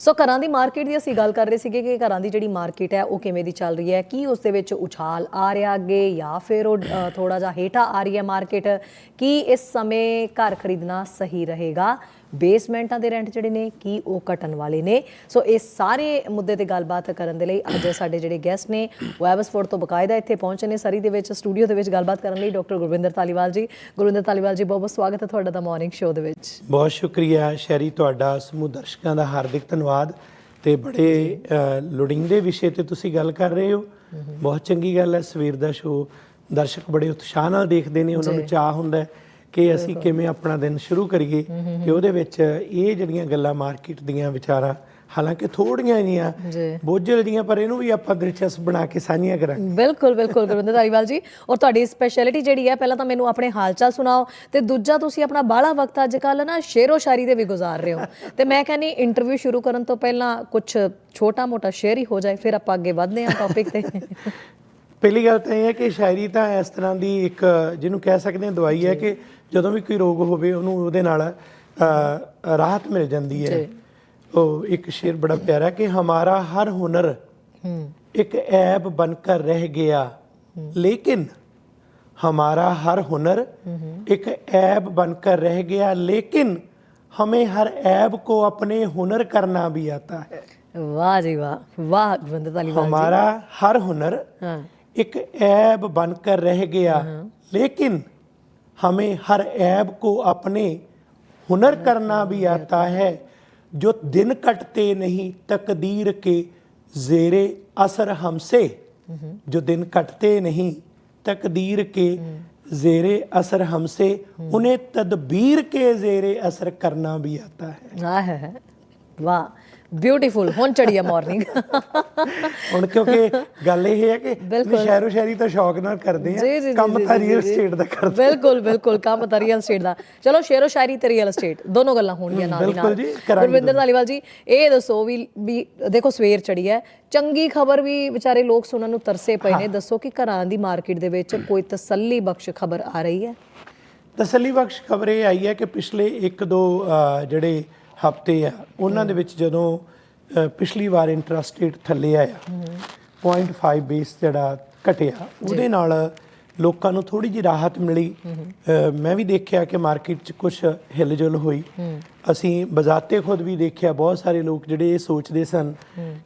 ਸੋ ਘਰਾਂ ਦੀ ਮਾਰਕੀਟ ਦੀ ਅਸੀਂ ਗੱਲ ਕਰ ਰਹੇ ਸੀਗੇ ਕਿ ਘਰਾਂ ਦੀ ਜਿਹੜੀ ਮਾਰਕੀਟ ਹੈ ਉਹ ਕਿਵੇਂ ਦੀ ਚੱਲ ਰਹੀ ਹੈ? ਕੀ ਉਸ ਦੇ ਵਿੱਚ ਉਛਾਲ ਆ ਰਿਹਾ ਅੱਗੇ ਜਾਂ ਫਿਰ ਉਹ ਅ, ਥੋੜਾ ਜਿਹਾ ਹੇਠਾਂ ਆ ਰਹੀ ਹੈ ਮਾਰਕੀਟ ਕੀ ਇਸ ਸਮੇਂ ਘਰ ਖਰੀਦਣਾ ਸਹੀ ਰਹੇਗਾ? ਬੇਸਮੈਂਟਾਂ ਦੇ ਰੈਂਟ ਜਿਹੜੇ ਨੇ ਕੀ ਉਹ ਘਟਣ ਵਾਲੇ ਨੇ? ਸੋ ਇਹ ਸਾਰੇ ਮੁੱਦੇ ਤੇ ਗੱਲਬਾਤ ਕਰਨ ਦੇ ਲਈ ਅੱਜ ਸਾਡੇ ਜਿਹੜੇ ਗੈਸਟ ਨੇ ਉਹ ਐਵਸਫੋਰਡ ਤੋਂ ਬਕਾਇਦਾ ਇੱਥੇ ਪਹੁੰਚੇ ਨੇ ਸਰੀ ਦੇ ਵਿੱਚ ਸਟੂਡੀਓ ਦੇ ਵਿੱਚ ਗੱਲਬਾਤ ਕਰਨ ਲਈ ਡਾਕਟਰ ਗੁਰਵਿੰਦਰ ਤਾਲੀਵਾਲ ਜੀ। ਗੁਰਵਿੰਦਰ ਤਾਲੀਵਾਲ ਜੀ ਬਹੁਤ ਬਹੁਤ ਸਵਾਗਤ ਹੈ ਤੁਹਾਡਾ ਦਾ ਮਾਰਨਿੰਗ ਸ਼ੋਅ ਦੇ ਵਿੱਚ। ਬਹੁਤ ਸ਼ੁਕਰੀਆ ਸ਼ੈਰੀ ਤੁਹਾਡਾ ਸਮੂਹ ਦਰਸ਼ਕਾਂ ਦਾ ਹਾਰਦਿਕ ਧੰਨਵਾਦ ਤੇ ਬੜੇ ਲੋੜੀਂਦੇ ਵਿਸ਼ੇ ਤੇ ਤੁਸੀਂ ਗੱਲ ਕਰ ਰਹੇ ਹੋ। ਬਹੁਤ ਚੰਗੀ ਗੱਲ ਹੈ ਸਵੇਰ ਦਾ ਸ਼ੋਅ ਦਰਸ਼ਕ ਬੜੇ ਉਤਸ਼ਾਹ ਨਾਲ ਦੇਖਦੇ ਨੇ ਉਹਨਾਂ ਨੂੰ ਚਾਹ ਹੁੰਦਾ ਹੈ। ਕਿ ਅਸੀਂ ਕਿਵੇਂ ਆਪਣਾ ਦਿਨ ਸ਼ੁਰੂ ਕਰੀਏ ਤੇ ਉਹਦੇ ਵਿੱਚ ਇਹ ਜਿਹੜੀਆਂ ਗੱਲਾਂ ਮਾਰਕੀਟ ਦੀਆਂ ਵਿਚਾਰਾਂ ਹਾਲਾਂਕਿ ਥੋੜੀਆਂ ਜੀਆਂ ਬੋਝਲ ਜੀਆਂ ਪਰ ਇਹਨੂੰ ਵੀ ਆਪਾਂ ਦਿਲਚਸਪ ਬਣਾ ਕੇ ਸਾਂਝੀਆਂ ਕਰਾਂਗੇ। ਬਿਲਕੁਲ ਬਿਲਕੁਲ ਗੁਰਵਿੰਦਰ ਧਾਰੀਵਾਲ ਜੀ। ਔਰ ਤੁਹਾਡੀ ਸਪੈਸ਼ਲਿਟੀ ਜਿਹੜੀ ਹੈ ਪਹਿਲਾਂ ਤਾਂ ਮੈਨੂੰ ਆਪਣੇ ਹਾਲਚਾਲ ਸੁਣਾਓ ਤੇ ਦੂਜਾ ਤੁਸੀਂ ਆਪਣਾ ਬਾਹਲਾ ਵਕਤ ਅੱਜ ਕੱਲ ਨਾ ਸ਼ੇਰੋ ਸ਼ਾਇਰੀ ਦੇ ਵੀ ਗੁਜ਼ਾਰ ਰਹੇ ਹੋ। ਤੇ ਮੈਂ ਕਹਿੰਨੀ ਇੰਟਰਵਿਊ ਸ਼ੁਰੂ ਕਰਨ ਤੋਂ ਪਹਿਲਾਂ ਕੁਝ ਛੋਟਾ ਮੋਟਾ ਸ਼ੇਰ ਹੀ ਹੋ ਜਾਏ ਫਿਰ ਆਪਾਂ ਅੱਗੇ ਵਧਦੇ ਹਾਂ ਟੌਪਿਕ ਤੇ। ਪਹਿਲੀ ਗੱਲ ਤਾਂ ਇਹ ਹੈ ਕਿ ਸ਼ਾਇਰੀ ਤਾਂ ਇਸ ਤਰ੍ਹਾਂ ਦੀ ਇੱਕ ਜਿਹਨੂੰ ਕਹਿ ਸਕਦੇ ਹਾਂ ਦਵਾਈ ਹੈ ਕਿ ਜਦੋਂ ਵੀ ਕੋਈ ਰੋਗ ਹੋਵੇ ਉਹਨੂੰ ਉਹਦੇ ਨਾਲ ਅ, ਰਾਹਤ ਮਿਲ ਜਾਂਦੀ ਹੈ ਉਹ ਇੱਕ ਸ਼ੇਰ ਬੜਾ ਪਿਆਰਾ ਕਿ ਹਮਾਰਾ ਹਰ ਹੁਨਰ ਹੂੰ ਇੱਕ ਐਬ बनकर रह गया लेकिन हमारा हर हुनर एक ऐब बनकर रह गया लेकिन हमें हर ऐब को अपने हुनर करना भी आता है ਵਾਹ ਜੀ ਵਾਹ ਵਾਹ ਗੁਰਵਿੰਦਰ ਧਾਲੀਵਾਲ हमारा हर हुनर ਹਾਂ एक ऐब बनकर रह गया। हाँ। लेकिन हमें हर ऐब को अपने हुनर करना हाँ, भी हाँ, आता है। जो दिन कटते नहीं तकदीर के जेरे असर हमसे। हम्म, हम्म। जो दिन कटते नहीं तकदीर के हम्म। जेरे असर हमसे उन्हें तदबीर के जेरे असर करना भी आता है। वाह। ਬਿਊਟੀਫੁਲ ਹੁਣ ਚੜੀਆ ਮਾਰਨਿੰਗ ਹੁਣ ਕਿਉਂਕਿ ਗੱਲ ਇਹ ਹੈ ਕਿ। ਸ਼ਹਿਰੋ ਸ਼ਹਿਰੀ ਤਾਂ ਸ਼ੌਕ ਨਾਲ ਕਰਦੇ ਆ ਕੰਮ ਤਾਂ ਰੀਅਲ। ਸਟੇਟ ਦਾ ਕਰਦੇ ਬਿਲਕੁਲ ਬਿਲਕੁਲ ਕੰਮ ਤਾਂ ਰੀਅਲ ਸਟੇਟ ਦਾ। ਚਲੋ ਸ਼ੇਰੋ ਸ਼ਾਇਰੀ ਤੇ ਰੀਅਲ ਸਟੇਟ ਦੋਨੋਂ ਗੱਲਾਂ ਹੋਣਗੀਆਂ ਨਾਲ ਬਿਲਕੁਲ ਜੀ, ਗੁਰਵਿੰਦਰ ਧਾਲੀਵਾਲ ਜੀ ਇਹ ਦੱਸੋ ਵੀ ਵੀ ਦੇਖੋ ਸਵੇਰ ਚੜੀ ਹੈ। ਚੰਗੀ ਖਬਰ ਵੀ ਵਿਚਾਰੇ ਲੋਕ ਸੁਣਨ ਨੂੰ ਤਰਸੇ ਪਏ ਨੇ। ਦੱਸੋ ਕਿ ਘਰਾਂ ਦੀ ਮਾਰਕੀਟ ਦੇ ਵਿੱਚ ਕੋਈ ਤਸੱਲੀ ਬਖਸ਼ ਖਬਰ ਆ ਰਹੀ ਹੈ? ਤਸੱਲੀ ਬਖਸ਼ ਖਬਰ ਇਹ ਆਈ ਹੈ ਕਿ ਪਿਛਲੇ 1-2 ਜਿਹੜੇ ਹਫ਼ਤੇ ਆ। ਉਹਨਾਂ ਦੇ ਵਿੱਚ ਜਦੋਂ ਪਿਛਲੀ ਵਾਰ ਇੰਟਰਸਟ ਰੇਟ ਥੱਲੇ ਆਇਆ 0.5 ਬੇਸ ਜਿਹੜਾ ਘਟਿਆ ਉਹਦੇ ਨਾਲ ਲੋਕਾਂ ਨੂੰ ਥੋੜੀ ਜਿਹੀ ਰਾਹਤ ਮਿਲੀ। ਮੈਂ ਵੀ ਦੇਖਿਆ ਕਿ ਮਾਰਕੀਟ 'ਚ ਕੁਝ ਹਿਲਜੁਲ ਹੋਈ। ਅਸੀਂ ਬਜ਼ਾਤੇ ਖੁਦ ਵੀ ਦੇਖਿਆ ਬਹੁਤ ਸਾਰੇ ਲੋਕ ਜਿਹੜੇ ਇਹ ਸੋਚਦੇ ਸਨ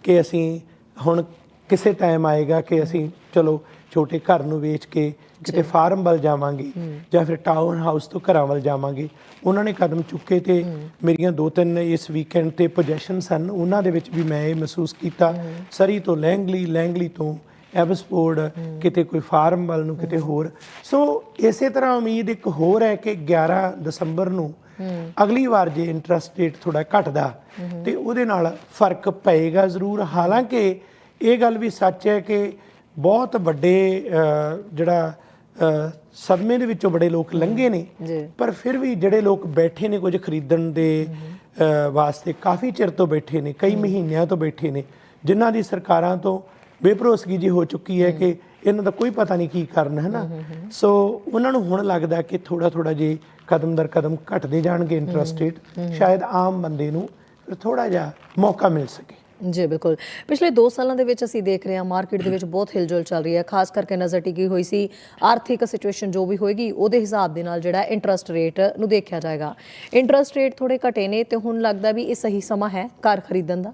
ਕਿ ਅਸੀਂ ਹੁਣ ਕਿਸੇ ਟਾਈਮ ਆਏਗਾ ਕਿ ਅਸੀਂ ਚਲੋ ਛੋਟੇ ਘਰ ਨੂੰ ਵੇਚ ਕੇ ਕਿਤੇ ਫਾਰਮ ਵੱਲ ਜਾਵਾਂਗੇ ਜਾਂ ਫਿਰ ਟਾਊਨ ਹਾਊਸ ਤੋਂ ਘਰਾਂ ਵੱਲ ਜਾਵਾਂਗੇ ਉਹਨਾਂ ਨੇ ਕਦਮ ਚੁੱਕੇ ਤੇ ਮੇਰੀਆਂ ਦੋ ਤਿੰਨ ਇਸ ਵੀਕਐਂਡ ਤੇ ਪੋਜੀਸ਼ਨ ਸਨ ਉਹਨਾਂ ਦੇ ਵਿੱਚ ਵੀ ਮੈਂ ਇਹ ਮਹਿਸੂਸ ਕੀਤਾ ਸਰੀ ਤੋਂ ਲੈਂਗਲੀ ਲੈਂਗਲੀ ਤੋਂ ਐਬਸਪੋਰਡ ਕਿਤੇ ਕੋਈ ਫਾਰਮ ਵੱਲ ਨੂੰ ਕਿਤੇ ਹੋਰ। ਸੋ ਇਸੇ ਤਰ੍ਹਾਂ ਉਮੀਦ ਇੱਕ ਹੋਰ ਹੈ ਕਿ 11 ਦਸੰਬਰ ਨੂੰ ਅਗਲੀ ਵਾਰ ਜੇ ਇੰਟਰਸਟ ਰੇਟ ਥੋੜਾ ਘਟਦਾ ਤੇ ਉਹਦੇ ਨਾਲ ਫ਼ਰਕ ਪਏਗਾ ਜ਼ਰੂਰ। ਹਾਲਾਂਕਿ ਇਹ ਗੱਲ ਵੀ ਸੱਚ ਹੈ ਕਿ ਬਹੁਤ ਵੱਡੇ ਜਿਹੜਾ ਸਦਮੇ ਦੇ ਵਿੱਚੋਂ ਬੜੇ ਲੋਕ ਲੰਘੇ ਨੇ। ਪਰ ਫਿਰ ਵੀ ਜਿਹੜੇ ਲੋਕ ਬੈਠੇ ਨੇ ਕੁਝ ਖਰੀਦਣ ਦੇ ਵਾਸਤੇ ਕਾਫੀ ਚਿਰ ਤੋਂ ਬੈਠੇ ਨੇ ਕਈ ਮਹੀਨਿਆਂ ਤੋਂ ਬੈਠੇ ਨੇ ਜਿਨ੍ਹਾਂ ਦੀ ਸਰਕਾਰਾਂ ਤੋਂ ਬੇਭਰੋਸਗੀ ਜੀ ਹੋ ਚੁੱਕੀ ਹੈ ਕਿ ਇਹਨਾਂ ਦਾ ਕੋਈ ਪਤਾ ਨਹੀਂ ਕੀ ਕਰਨਾ ਹੈ ਨਾ। ਸੋ ਉਹਨਾਂ ਨੂੰ ਹੁਣ ਲੱਗਦਾ ਕਿ ਥੋੜਾ ਥੋੜਾ ਜੇ ਕਦਮ ਦਰ ਕਦਮ ਘਟਦੇ ਜਾਣਗੇ ਇੰਟਰਸਟ ਰੇਟ ਸ਼ਾਇਦ ਆਮ ਬੰਦੇ ਨੂੰ ਫਿਰ ਥੋੜਾ ਜਿਹਾ ਮੌਕਾ ਮਿਲ ਸਕੇ। ਜੀ ਬਿਲਕੁਲ। ਪਿਛਲੇ 2 ਸਾਲਾਂ ਦੇ ਵਿੱਚ ਅਸੀਂ ਦੇਖ ਰਹੇ ਹਾਂ ਮਾਰਕੀਟ ਦੇ ਵਿੱਚ ਬਹੁਤ ਹਿਲਜੁਲ ਚੱਲ ਰਹੀ ਹੈ ਖਾਸ ਕਰਕੇ ਨਜ਼ਰ ਟਿਕੀ ਹੋਈ ਸੀ ਆਰਥਿਕ ਸਿਚੁਏਸ਼ਨ ਜੋ ਵੀ ਹੋਏਗੀ ਉਹਦੇ ਹਿਸਾਬ ਦੇ ਨਾਲ ਜਿਹੜਾ ਇੰਟਰਸਟ ਰੇਟ ਨੂੰ ਦੇਖਿਆ ਜਾਏਗਾ। ਇੰਟਰਸਟ ਰੇਟ ਥੋੜੇ ਘਟੇ ਨੇ ਤੇ ਹੁਣ ਲੱਗਦਾ ਵੀ ਇਹ ਸਹੀ ਸਮਾਂ ਹੈ ਘਰ ਖਰੀਦਣ ਦਾ।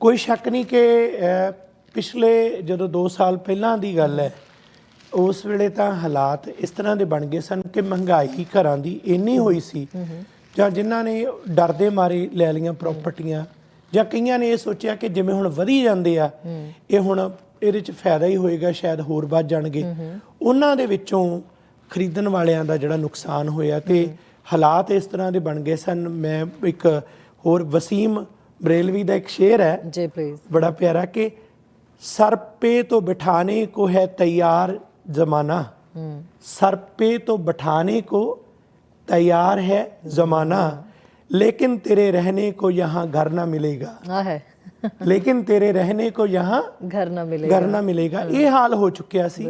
ਕੋਈ ਸ਼ੱਕ ਨਹੀਂ ਕਿ ਪਿਛਲੇ ਜਦੋਂ 2 ਸਾਲ ਪਹਿਲਾਂ ਦੀ ਗੱਲ ਹੈ ਉਸ ਵੇਲੇ ਤਾਂ ਹਾਲਾਤ ਇਸ ਤਰ੍ਹਾਂ ਦੇ ਬਣ ਗਏ ਸਨ ਕਿ ਮਹਿੰਗਾਈ ਘਰਾਂ ਦੀ ਇੰਨੀ ਹੋਈ ਸੀ ਜਾਂ ਜਿਨ੍ਹਾਂ ਨੇ ਡਰਦੇ ਮਾਰੇ ਲੈ ਲਈਆਂ ਪ੍ਰਾਪਰਟੀਆਂ ਜਾਂ ਕਈਆਂ ਨੇ ਇਹ ਸੋਚਿਆ ਕਿ ਜਿਵੇਂ ਹੁਣ ਵਧੀ ਜਾਂਦੇ ਆ ਇਹ ਹੁਣ ਇਹਦੇ ਚ ਫਾਇਦਾ ਹੀ ਹੋਏਗਾ ਸ਼ਾਇਦ ਹੋਰ ਵੱਧ ਜਾਣਗੇ। ਉਹਨਾਂ ਦੇ ਵਿੱਚੋਂ ਖਰੀਦਣ ਵਾਲਿਆਂ ਦਾ ਜਿਹੜਾ ਨੁਕਸਾਨ ਹੋਇਆ ਤੇ ਹਾਲਾਤ ਇਸ ਤਰ੍ਹਾਂ ਦੇ ਬਣ ਗਏ ਸਨ। ਮੈਂ ਇੱਕ ਹੋਰ ਵਸੀਮ ਬਰੇਲਵੀ ਦਾ ਇੱਕ ਸ਼ੇਰ ਹੈ। ਜੀ ਪਲੀਜ਼ ਬੜਾ ਪਿਆਰਾ ਕਿ ਸਰਪੇ ਤੋਂ ਬਿਠਾਣੇ ਕੋ ਹੈ ਤਿਆਰ ਜ਼ਮਾਨਾ। ਸਰਪੇ ਤੋਂ ਬਿਠਾਣੇ ਕੋ ਤਿਆਰ ਹੈ ਜ਼ਮਾਨਾ। लेकिन तेरे रहने को यहाँ घर ना मिलेगा ਆ ਹੈ लेकिन तेरे रहने को यहाँ ਘਰ ਨਾ ਮਿਲੇਗਾ ਘਰ ਨਾ ਮਿਲੇਗਾ ਇਹ ਹਾਲ ਹੋ ਚੁੱਕਿਆ ਸੀ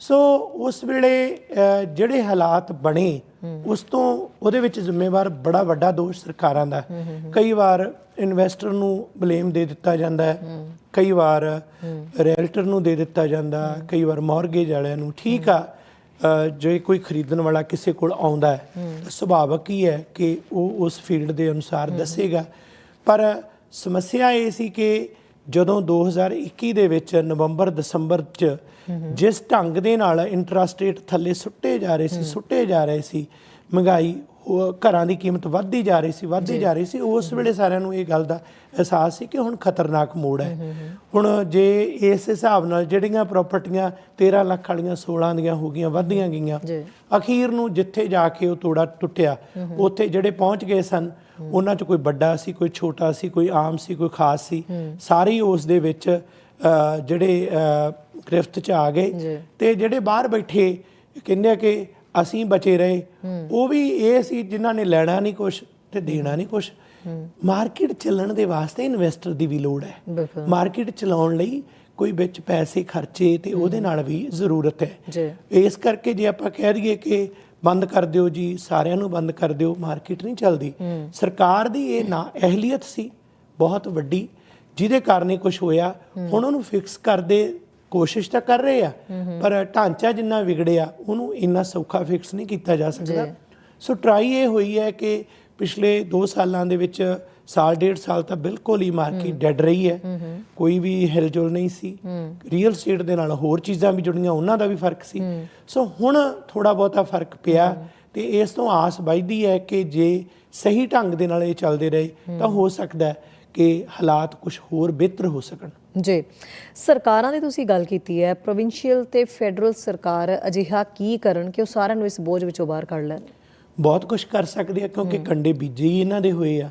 ਸੋ ਉਸ ਵੇਲੇ ਅਹ, ਜਿਹੜੇ ਹਾਲਾਤ ਬਣੇ ਉਸ ਤੋਂ ਉਹਦੇ ਵਿੱਚ ਜ਼ਿੰਮੇਵਾਰ ਬੜਾ ਵੱਡਾ ਦੋਸ਼ ਸਰਕਾਰਾਂ ਦਾ ਹੈ। ਕਈ ਵਾਰ ਇਨਵੈਸਟਰ ਨੂੰ ਬਲੇਮ ਦੇ ਦਿੱਤਾ ਜਾਂਦਾ ਹੈ ਕਈ ਵਾਰ ਰੀਅਲਟਰ ਨੂੰ ਦੇ ਦਿੱਤਾ ਜਾਂਦਾ ਕਈ ਵਾਰ ਮਾਰਗੇਜ ਵਾਲਿਆਂ ਨੂੰ ਠੀਕ ਆ ਅ, ਜੇ ਕੋਈ ਖਰੀਦਣ ਵਾਲਾ ਕਿਸੇ ਕੋਲ ਆਉਂਦਾ ਹੈ ਸੁਭਾਵਕ ਹੀ ਹੈ ਕਿ ਉਹ ਉਸ ਫੀਲਡ ਦੇ ਅਨੁਸਾਰ ਦੱਸੇਗਾ। ਪਰ ਸਮੱਸਿਆ ਇਹ ਸੀ ਕਿ ਜਦੋਂ 2021 ਦੇ ਵਿੱਚ ਨਵੰਬਰ ਦਸੰਬਰ ਚ ਜਿਸ ਢੰਗ ਦੇ ਨਾਲ ਇੰਟਰਸਟ ਰੇਟ ਥੱਲੇ ਸੁੱਟੇ ਜਾ ਰਹੇ ਸੀ ਸੁੱਟੇ ਜਾ ਰਹੇ ਸੀ ਮਹਿੰਗਾਈ ਉਹ ਘਰਾਂ ਦੀ ਕੀਮਤ ਵੱਧਦੀ ਜਾ ਰਹੀ ਸੀ ਵੱਧਦੀ ਜਾ। ਰਹੀ ਸੀ। ਉਸ ਵੇਲੇ ਸਾਰਿਆਂ ਨੂੰ ਇਹ ਗੱਲ ਦਾ ਅਹਿਸਾਸ ਸੀ ਕਿ ਹੁਣ ਖਤਰਨਾਕ ਮੋੜ ਹੈ। ਹੁਣ ਜੇ ਇਸ ਹਿਸਾਬ ਨਾਲ ਜਿਹੜੀਆਂ ਪ੍ਰਾਪਰਟੀਆਂ 13 ਲੱਖ ਵਾਲੀਆਂ 16 ਦੀਆਂ ਹੋ ਗਈਆਂ ਵੱਧਦੀਆਂ ਗਈਆਂ। ਅਖੀਰ ਨੂੰ ਜਿੱਥੇ ਜਾ ਕੇ ਉਹ ਤੋੜਾ ਟੁੱਟਿਆ ਉੱਥੇ ਜਿਹੜੇ ਪਹੁੰਚ ਗਏ ਸਨ ਉਹਨਾਂ 'ਚ ਕੋਈ ਵੱਡਾ ਸੀ ਕੋਈ ਛੋਟਾ ਸੀ ਕੋਈ ਆਮ ਸੀ ਕੋਈ ਖਾਸ ਸੀ ਸਾਰੇ ਉਸ ਦੇ ਵਿੱਚ ਜਿਹੜੇ ਗ੍ਰਿਫਤ 'ਚ ਆ। ਗਏ ਤੇ ਜਿਹੜੇ ਬਾਹਰ ਬੈਠੇ ਕਹਿੰਦੇ ਆ ਕਿ ਅਸੀਂ ਬਚੇ ਰਹੇ। ਉਹ ਵੀ ਇਹ ਸੀ ਜਿਨ੍ਹਾਂ ਨੇ ਲੈਣਾ ਨਹੀਂ ਕੁਛ ਤੇ ਦੇਣਾ ਨਹੀਂ ਕੁਛ। ਮਾਰਕੀਟ ਚੱਲਣ ਦੇ ਵਾਸਤੇ ਇਨਵੈਸਟਰ ਦੀ ਵੀ ਲੋੜ ਹੈ। ਮਾਰਕੀਟ ਚਲਾਉਣ ਲਈ ਕੋਈ ਵਿੱਚ ਪੈਸੇ ਖਰਚੇ ਤੇ ਉਹਦੇ ਨਾਲ ਵੀ ਜ਼ਰੂਰਤ ਹੈ। ਇਸ ਕਰਕੇ ਜੇ ਆਪਾਂ ਕਹਿ ਦਈਏ ਕਿ ਬੰਦ ਕਰ ਦਿਓ ਜੀ ਸਾਰਿਆਂ ਨੂੰ ਬੰਦ ਕਰ ਦਿਓ ਮਾਰਕੀਟ ਨਹੀਂ ਚੱਲਦੀ। ਸਰਕਾਰ ਦੀ ਇਹ ਨਾ ਅਹਿਲੀਅਤ ਸੀ ਬਹੁਤ ਵੱਡੀ ਜਿਹਦੇ ਕਾਰਨ ਇਹ ਕੁਝ ਹੋਇਆ। ਹੁਣ ਉਹਨੂੰ ਫਿਕਸ ਕਰਦੇ ਕੋਸ਼ਿਸ਼ ਤਾਂ ਕਰ ਰਹੇ ਆ ਪਰ ਢਾਂਚਾ ਜਿੰਨਾ ਵਿਗੜਿਆ ਉਹਨੂੰ ਇੰਨਾ ਸੌਖਾ ਫਿਕਸ ਨਹੀਂ ਕੀਤਾ ਜਾ ਸਕਦਾ। ਸੋ ਟਰਾਈ ਇਹ ਹੋਈ ਹੈ ਕਿ ਪਿਛਲੇ 2 ਸਾਲਾਂ ਦੇ ਵਿੱਚ ਸਾਲ ਡੇਢ ਸਾਲ ਤਾਂ ਬਿਲਕੁਲ ਹੀ ਮਾਰਕੀਟ ਡੈਡ ਰਹੀ ਹੈ। ਕੋਈ ਵੀ ਹਿਲਜੁਲ ਨਹੀਂ ਸੀ। ਰੀਅਲ ਸਟੇਟ ਦੇ ਨਾਲ ਹੋਰ ਚੀਜ਼ਾਂ ਵੀ ਜੁੜੀਆਂ ਉਹਨਾਂ ਦਾ ਵੀ ਫ਼ਰਕ ਸੀ। ਸੋ ਹੁਣ ਥੋੜਾ ਬਹੁਤਾ ਫ਼ਰਕ ਪਿਆ ਤੇ ਇਸ ਤੋਂ ਆਸ ਵੱਧਦੀ ਹੈ ਕਿ ਜੇ ਸਹੀ ਢੰਗ ਦੇ ਨਾਲ ਇਹ ਚੱਲਦੇ ਰਹੇ ਤਾਂ ਹੋ ਸਕਦਾ ਹੈ ਕਿ ਹਾਲਾਤ ਕੁਝ ਹੋਰ ਬਿਹਤਰ ਹੋ ਸਕਣ। ਜੀ। ਸਰਕਾਰਾਂ ਦੀ ਤੁਸੀਂ ਗੱਲ ਕੀਤੀ ਹੈ ਪ੍ਰੋਵਿੰਸ਼ੀਅਲ ਤੇ ਫੈਡਰਲ ਸਰਕਾਰ ਅਜਿਹਾ ਕੀ ਕਰਨ ਕਿ ਉਹ ਸਾਰਿਆਂ ਨੂੰ ਇਸ ਬੋਝ ਵਿੱਚੋਂ ਬਾਹਰ ਕੱਢ ਲੈਣ? ਬਹੁਤ ਕੁਝ ਕਰ ਸਕਦੇ ਆ ਕਿਉਂਕਿ ਕੰਡੇ ਬੀਜੇ ਹੀ ਇਹਨਾਂ ਦੇ ਹੋਏ ਆ।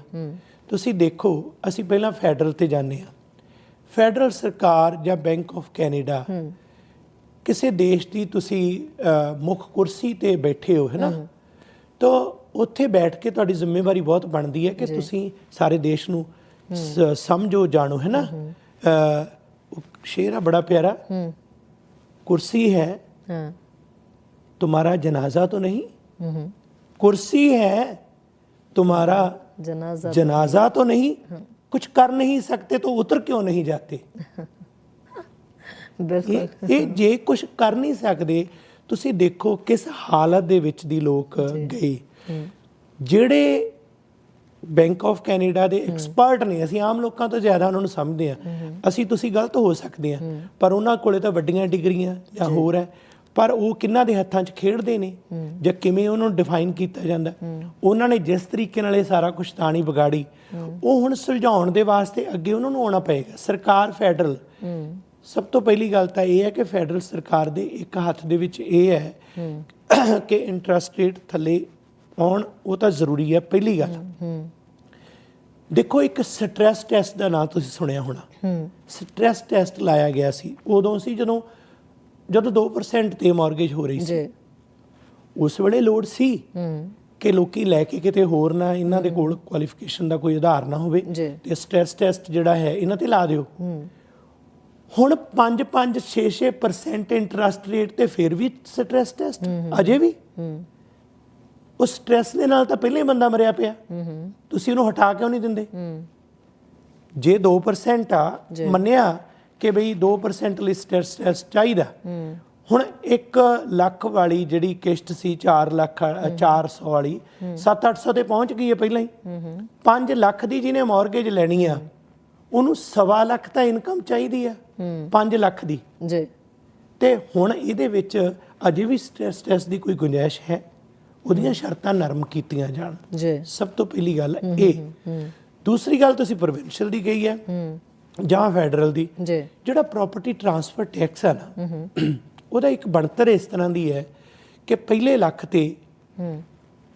ਤੁਸੀਂ ਦੇਖੋ ਅਸੀਂ ਪਹਿਲਾਂ ਫੈਡਰਲ ਤੇ ਜਾਂਦੇ ਆ ਫੈਡਰਲ ਸਰਕਾਰ ਜਾਂ ਬੈਂਕ ਆਫ ਕੈਨੇਡਾ ਕਿਸੇ ਦੇਸ਼ ਦੀ ਤੁਸੀਂ ਮੁੱਖ ਕੁਰਸੀ ਤੇ ਬੈਠੇ ਹੋ ਹੈਨਾ? ਤਾਂ ਉੱਥੇ ਬੈਠ ਕੇ ਤੁਹਾਡੀ ਜ਼ਿੰਮੇਵਾਰੀ ਬਹੁਤ ਬਣਦੀ ਹੈ ਕਿ ਤੁਸੀਂ ਸਾਰੇ ਦੇਸ਼ ਨੂੰ ਸਮਝੋ ਜਾਣੋ ਹੈਨਾ? ਅ, ਉਹ ਸ਼ੇਰ ਆ ਬੜਾ ਪਿਆਰਾ ਕੁਰਸੀ ਹੈ ਹਾਂ तुम्हारा जनाजा तो नहीं ਹੂੰ ਹੂੰ कुर्सी है तुम्हारा ਜਨਾਜ਼ਾ जनाजा तो नहीं कुछ कर नहीं सकते तो उतर क्यों नहीं जाते ਬਿਲਕੁਲ ਇਹ ਇਹ ਜੇ ਕੁਝ ਕਰ ਨਹੀਂ ਸਕਦੇ ਤੁਸੀਂ ਦੇਖੋ ਕਿਸ ਹਾਲਤ ਦੇ ਵਿੱਚ ਦੀ ਲੋਕ ਗਏ ਜਿਹੜੇ ਬੈਂਕ ਆਫ ਕੈਨੇਡਾ ਦੇ ਐਕਸਪਰਟ ਨੇ। ਅਸੀਂ ਆਮ ਲੋਕਾਂ ਤੋਂ ਜ਼ਿਆਦਾ ਉਹਨਾਂ ਨੂੰ ਸਮਝਦੇ ਆ ਅਸੀਂ ਤੁਸੀਂ ਗਲਤ ਹੋ ਸਕਦੇ ਆ ਪਰ ਉਹਨਾਂ ਕੋਲੇ ਤਾਂ ਵੱਡੀਆਂ ਡਿਗਰੀਆਂ ਜਾਂ ਹੋਰ ਹੈ। ਪਰ ਉਹ ਕਿੰਨਾਂ ਦੇ ਹੱਥਾਂ 'ਚ ਖੇਡਦੇ ਨੇ ਜਾਂ ਕਿਵੇਂ ਉਹਨਾਂ ਨੂੰ ਡਿਫਾਈਨ ਕੀਤਾ ਜਾਂਦਾ। ਉਹਨਾਂ ਨੇ ਜਿਸ ਤਰੀਕੇ ਨਾਲ ਇਹ ਸਾਰਾ ਕੁਝ ਤਾਣੀ ਵਿਗਾੜੀ। ਉਹ ਹੁਣ ਸੁਲਝਾਉਣ ਦੇ ਵਾਸਤੇ ਅੱਗੇ ਉਹਨਾਂ ਨੂੰ ਆਉਣਾ ਪਏਗਾ। ਸਰਕਾਰ ਫੈਡਰਲ ਸਭ ਤੋਂ ਪਹਿਲੀ ਗੱਲ ਤਾਂ ਇਹ ਹੈ ਕਿ ਫੈਡਰਲ ਸਰਕਾਰ ਦੇ ਇੱਕ ਹੱਥ ਦੇ ਵਿੱਚ ਇਹ ਹੈ ਕਿ ਇੰਟਰਸਟ ਰੇਟ ਥੱਲੇ ਆਉਣ ਉਹ ਤਾਂ ਜ਼ਰੂਰੀ ਹੈ ਪਹਿਲੀ ਗੱਲ। ਦੇਖੋ ਇੱਕ ਸਟ੍ਰੈਸ ਟੈਸਟ ਦਾ ਨਾਮ ਤੁਸੀਂ ਸੁਣਿਆ ਹੋਣਾ। ਸਟ੍ਰੈਸ ਟੈਸਟ ਲਾਇਆ ਗਿਆ ਸੀ। ਉਦੋਂ ਸੀ ਜਦੋਂ ਜਦੋਂ 2% ਤੇ ਮਾਰਗੇਜ ਹੋ ਰਹੀ ਸੀ। ਜੀ। ਉਸ ਵੇਲੇ ਲੋੜ ਸੀ ਹੂੰ। ਕਿ ਲੋਕੀ ਲੈ ਕੇ ਕਿਤੇ ਹੋਰ ਨਾ ਇਹਨਾਂ ਦੇ ਕੋਲ ਕੁਆਲੀਫਿਕੇਸ਼ਨ ਦਾ ਕੋਈ ਆਧਾਰ ਨਾ ਹੋਵੇ। ਤੇ ਸਟ੍ਰੈਸ ਟੈਸਟ ਜਿਹੜਾ ਹੈ ਇਹਨਾਂ ਤੇ ਲਾ ਦਿਓ। ਹੁਣ 5 5 6 6% ਇੰਟਰਸਟ ਰੇਟ ਤੇ ਫਿਰ ਵੀ ਸਟ੍ਰੈਸ ਟੈਸਟ ਅਜੇ ਵੀ? ਉਸ ਸਟ੍ਰੈਸ ਦੇ ਨਾਲ ਤਾਂ ਪਹਿਲੇ ਹੀ ਬੰਦਾ ਮਰਿਆ ਪਿਆ। ਤੁਸੀਂ ਉਹਨੂੰ ਹਟਾ ਕਿਉਂ ਨਹੀਂ ਦਿੰਦੇ? ਜੇ 2% ਆ ਮੰਨਿਆ ਕਿ ਬਈ 2% ਲਈ ਸਟ੍ਰੈਸ ਚਾਹੀਦਾ। ਹੁਣ 1 ਲੱਖ ਵਾਲੀ ਜਿਹੜੀ ਕਿਸ਼ਤ ਸੀ 4 ਲੱਖ 400 ਵਾਲੀ 7-800 ਤੇ ਪਹੁੰਚ ਗਈ ਹੈ ਪਹਿਲਾਂ ਹੀ। 5 ਲੱਖ ਦੀ ਜਿਹਨੇ ਮਾਰਗੇਜ ਲੈਣੀ ਆ ਉਹਨੂੰ ਸਵਾ ਲੱਖ ਤਾਂ ਇਨਕਮ ਚਾਹੀਦੀ ਆ। 5 ਲੱਖ ਦੀ। ਜੀ। ਤੇ ਹੁਣ ਇਹਦੇ ਵਿੱਚ ਅਜੇ ਵੀ ਸਟ੍ਰੈਸ ਟੈਸਟ ਦੀ ਕੋਈ ਗੁੰਜਾਇਸ਼ ਹੈ? ਉਹਦੀਆਂ ਸ਼ਰਤਾਂ ਨਰਮ ਕੀਤੀਆਂ ਜਾਣ। ਜੀ। ਸਭ ਤੋਂ ਪਹਿਲੀ ਗੱਲ ਇਹ। ਦੂਸਰੀ ਗੱਲ ਤੁਸੀਂ ਪ੍ਰੋਵਿੰਸ਼ੀਅਲ ਦੀ ਗਈ ਹੈ ਜਾਂ ਫੈਡਰਲ ਦੀ। ਜੀ। ਜਿਹੜਾ ਪ੍ਰਾਪਰਟੀ ਟਰਾਂਸਫਰ ਟੈਕਸ ਹੈ ਨਾ ਉਹਦਾ ਇੱਕ ਬਣਤਰ ਇਸ ਤਰ੍ਹਾਂ ਦੀ ਹੈ ਕਿ ਪਹਿਲੇ ਲੱਖ ਤੇ